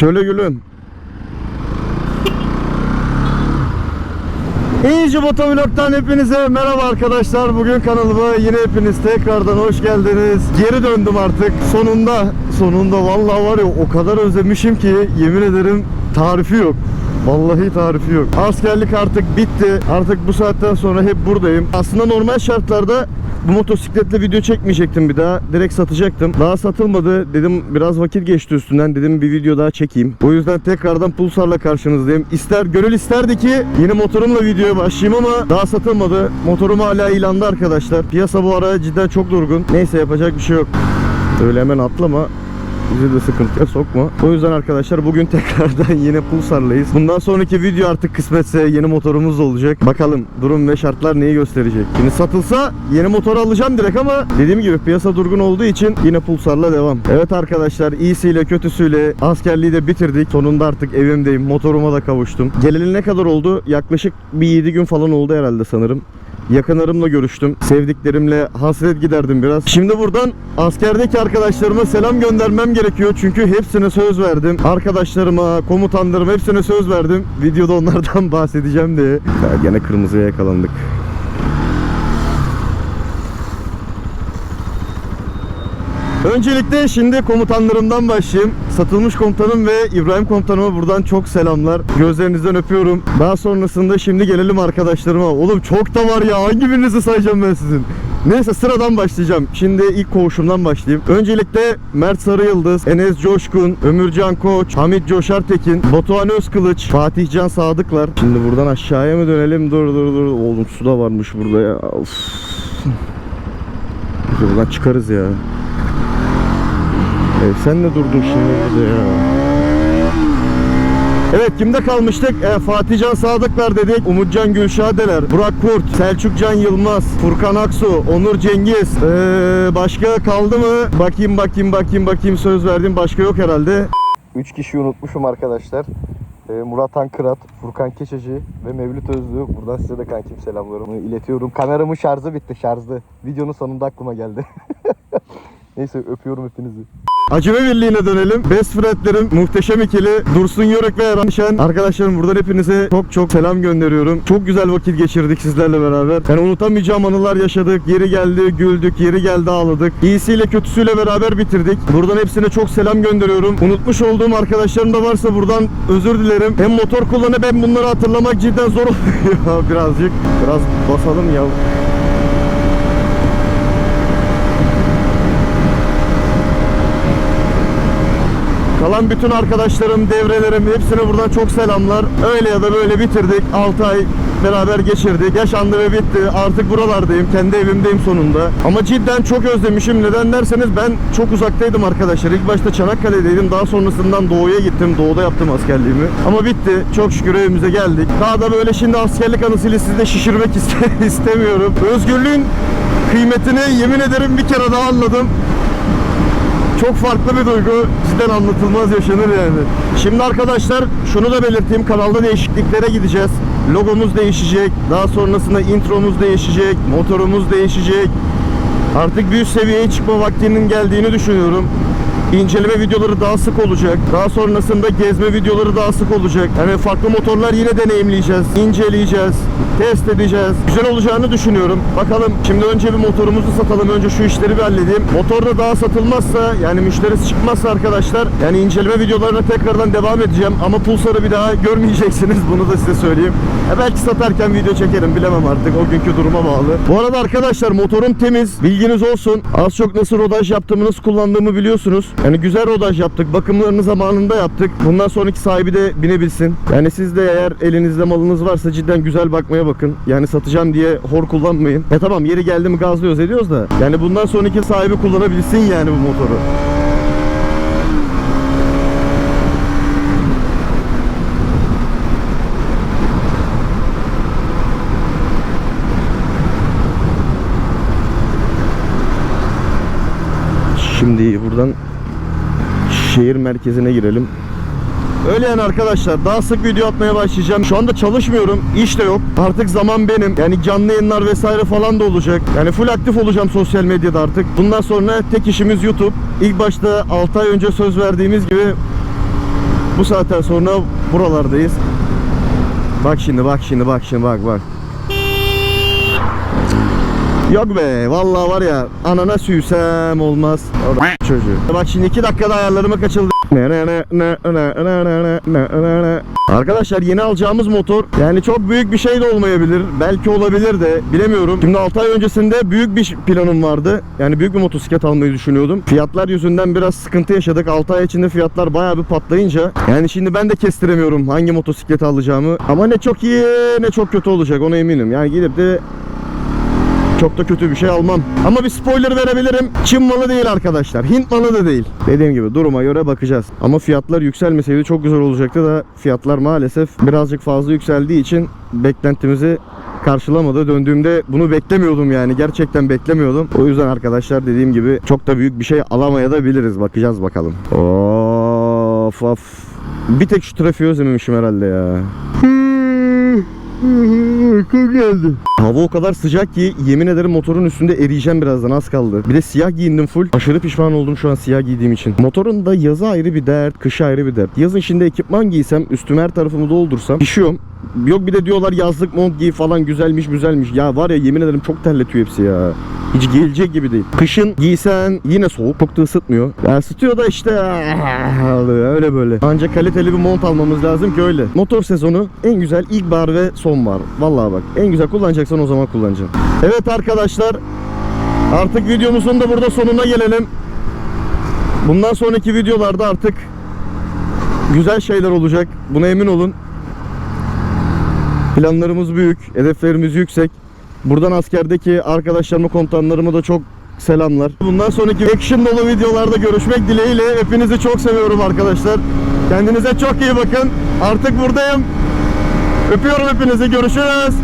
Şöyle gülün. İyice Motovlog'dan hepinize merhaba arkadaşlar. Bugün kanalıma yine hepiniz tekrardan hoş geldiniz. Geri döndüm artık. Sonunda, sonunda vallahi var ya o kadar özlemişim ki yemin ederim tarifi yok. Vallahi tarifi yok. Askerlik artık bitti. Artık bu saatten sonra hep buradayım. Aslında normal şartlarda bu motosikletle video çekmeyecektim bir daha. Direkt satacaktım. Daha satılmadı. Dedim biraz vakit geçti üstünden. Dedim bir video daha çekeyim. O yüzden tekrardan Pulsar'la karşınızdayım. İster gönül isterdi ki yine motorumla videoya başlayayım ama daha satılmadı. Motorum hala ilanda arkadaşlar. Piyasa bu ara cidden çok durgun. Neyse yapacak bir şey yok. Öyle hemen atlama. Bizi de sıkıntıya sokma. O yüzden arkadaşlar bugün tekrardan yine Pulsar'layız. Bundan sonraki video artık kısmetse yeni motorumuz olacak. Bakalım durum ve şartlar neyi gösterecek. Şimdi satılsa yeni motor alacağım direkt ama dediğim gibi piyasa durgun olduğu için yine Pulsar'la devam. Evet arkadaşlar iyisiyle kötüsüyle askerliği de bitirdik. Sonunda artık evimdeyim. Motoruma da kavuştum. Geleli ne kadar oldu? Yaklaşık bir 7 gün falan oldu herhalde sanırım. Yakınlarımla görüştüm. Sevdiklerimle hasret giderdim biraz. Şimdi buradan askerdeki arkadaşlarıma selam göndermem gerekiyor. Çünkü hepsine söz verdim. Arkadaşlarıma, komutanlarıma hepsine söz verdim. Videoda onlardan bahsedeceğim diye. Ya gene kırmızıya yakalandık. Öncelikle şimdi komutanlarımdan başlayayım. Satılmış komutanım ve İbrahim komutanıma buradan çok selamlar. Gözlerinizden öpüyorum. Daha sonrasında şimdi gelelim arkadaşlarıma. Oğlum çok da var ya hangi birinizi sayacağım ben sizin? Neyse sıradan başlayacağım. Şimdi ilk koğuşumdan başlayayım. Öncelikle Mert Sarıyıldız, Enes Coşkun, Ömürcan Koç, Hamit Coşar Tekin, Batuhan Özkılıç, Fatih Can Sadıklar. Şimdi buradan aşağıya mı dönelim? Dur dur dur. Oğlum su da varmış burada ya. Of. Buradan çıkarız ya. E, sen de durdun şimdi burada ya. Evet kimde kalmıştık? E, Fatih Can Sadıklar dedik. Umutcan Gülşadeler, Burak Kurt, Selçuk Can Yılmaz, Furkan Aksu, Onur Cengiz. E, başka kaldı mı? Bakayım bakayım bakayım bakayım söz verdim. Başka yok herhalde. 3 kişi unutmuşum arkadaşlar. E, Murat Ankırat, Furkan Keçeci ve Mevlüt Özlü. Buradan size de kankim selamlarımı iletiyorum. Kameramın şarjı bitti şarjlı. Videonun sonunda aklıma geldi. Neyse öpüyorum hepinizi. Acıme Birliği'ne dönelim. Best friendlerim muhteşem ikili Dursun Yörük ve Eren Şen. Arkadaşlarım buradan hepinize çok çok selam gönderiyorum. Çok güzel vakit geçirdik sizlerle beraber. Yani unutamayacağım anılar yaşadık. Yeri geldi güldük, yeri geldi ağladık. İyisiyle kötüsüyle beraber bitirdik. Buradan hepsine çok selam gönderiyorum. Unutmuş olduğum arkadaşlarım da varsa buradan özür dilerim. Hem motor kullanıp hem bunları hatırlamak cidden zor oluyor birazcık. Biraz basalım ya. Kalan bütün arkadaşlarım, devrelerim hepsine buradan çok selamlar. Öyle ya da böyle bitirdik. 6 ay beraber geçirdik. Yaşandı ve bitti. Artık buralardayım. Kendi evimdeyim sonunda. Ama cidden çok özlemişim. Neden derseniz ben çok uzaktaydım arkadaşlar. İlk başta Çanakkale'deydim. Daha sonrasından Doğu'ya gittim. Doğu'da yaptım askerliğimi. Ama bitti. Çok şükür evimize geldik. Daha da böyle şimdi askerlik anısıyla sizi de şişirmek iste- istemiyorum. Özgürlüğün kıymetini yemin ederim bir kere daha anladım çok farklı bir duygu. Cidden anlatılmaz yaşanır yani. Şimdi arkadaşlar şunu da belirteyim. Kanalda değişikliklere gideceğiz. Logomuz değişecek. Daha sonrasında intromuz değişecek. Motorumuz değişecek. Artık bir üst seviyeye çıkma vaktinin geldiğini düşünüyorum. İnceleme videoları daha sık olacak. Daha sonrasında gezme videoları daha sık olacak. Yani farklı motorlar yine deneyimleyeceğiz. inceleyeceğiz. Test edeceğiz. Güzel olacağını düşünüyorum. Bakalım şimdi önce bir motorumuzu satalım. Önce şu işleri bir halledeyim. Motor da daha satılmazsa yani müşterisi çıkmazsa arkadaşlar yani inceleme videolarına tekrardan devam edeceğim. Ama Pulsar'ı bir daha görmeyeceksiniz. Bunu da size söyleyeyim. E belki satarken video çekerim bilemem artık. O günkü duruma bağlı. Bu arada arkadaşlar motorum temiz. Bilginiz olsun. Az çok nasıl rodaj yaptığımı nasıl kullandığımı biliyorsunuz. Yani güzel rodaj yaptık. Bakımlarını zamanında yaptık. Bundan sonraki sahibi de binebilsin. Yani siz de eğer elinizde malınız varsa cidden güzel bakmaya bakın. Yani satacağım diye hor kullanmayın. Ya tamam yeri geldi mi gazlıyoruz ediyoruz da. Yani bundan sonraki sahibi kullanabilsin yani bu motoru. Şimdi buradan şehir merkezine girelim. Öyle yani arkadaşlar daha sık video atmaya başlayacağım. Şu anda çalışmıyorum. iş de yok. Artık zaman benim. Yani canlı yayınlar vesaire falan da olacak. Yani full aktif olacağım sosyal medyada artık. Bundan sonra tek işimiz YouTube. İlk başta 6 ay önce söz verdiğimiz gibi Bu saatten sonra buralardayız. Bak şimdi bak şimdi bak şimdi bak bak. Yok be vallahi var ya anana süysem olmaz. O çocuğu. Bak şimdi 2 dakikada ayarlarıma kaçıldı. Arkadaşlar yeni alacağımız motor yani çok büyük bir şey de olmayabilir. Belki olabilir de bilemiyorum. Şimdi 6 ay öncesinde büyük bir planım vardı. Yani büyük bir motosiklet almayı düşünüyordum. Fiyatlar yüzünden biraz sıkıntı yaşadık. 6 ay içinde fiyatlar bayağı bir patlayınca yani şimdi ben de kestiremiyorum hangi motosikleti alacağımı. Ama ne çok iyi ne çok kötü olacak ona eminim. Yani gidip de çok da kötü bir şey almam. Ama bir spoiler verebilirim. Çin malı değil arkadaşlar. Hint malı da değil. Dediğim gibi duruma göre bakacağız. Ama fiyatlar yükselmeseydi çok güzel olacaktı da fiyatlar maalesef birazcık fazla yükseldiği için beklentimizi karşılamadı. Döndüğümde bunu beklemiyordum yani. Gerçekten beklemiyordum. O yüzden arkadaşlar dediğim gibi çok da büyük bir şey alamaya da biliriz. Bakacağız bakalım. Of of. Bir tek şu trafiği özlememişim herhalde ya. Uykum geldi. Hava o kadar sıcak ki yemin ederim motorun üstünde eriyeceğim birazdan az kaldı. Bir de siyah giyindim full. Aşırı pişman oldum şu an siyah giydiğim için. Motorun da yazı ayrı bir dert, kışı ayrı bir dert. Yazın şimdi ekipman giysem, üstüme her tarafımı doldursam pişiyorum. Yok bir de diyorlar yazlık mont giy falan güzelmiş güzelmiş. Ya var ya yemin ederim çok terletiyor hepsi ya. Hiç giyilecek gibi değil. Kışın giysen yine soğuk. Çok da ısıtmıyor. Ya da işte öyle böyle. Ancak kaliteli bir mont almamız lazım ki öyle. Motor sezonu en güzel ilkbahar ve sonbahar. Vallahi bak en güzel kullanacaksan o zaman kullanacaksın. Evet arkadaşlar artık videomuzun da burada sonuna gelelim. Bundan sonraki videolarda artık güzel şeyler olacak. Buna emin olun. Planlarımız büyük, hedeflerimiz yüksek. Buradan askerdeki arkadaşlarıma, komutanlarıma da çok selamlar. Bundan sonraki action dolu videolarda görüşmek dileğiyle hepinizi çok seviyorum arkadaşlar. Kendinize çok iyi bakın. Artık buradayım. Öpüyorum hepinizi. Görüşürüz.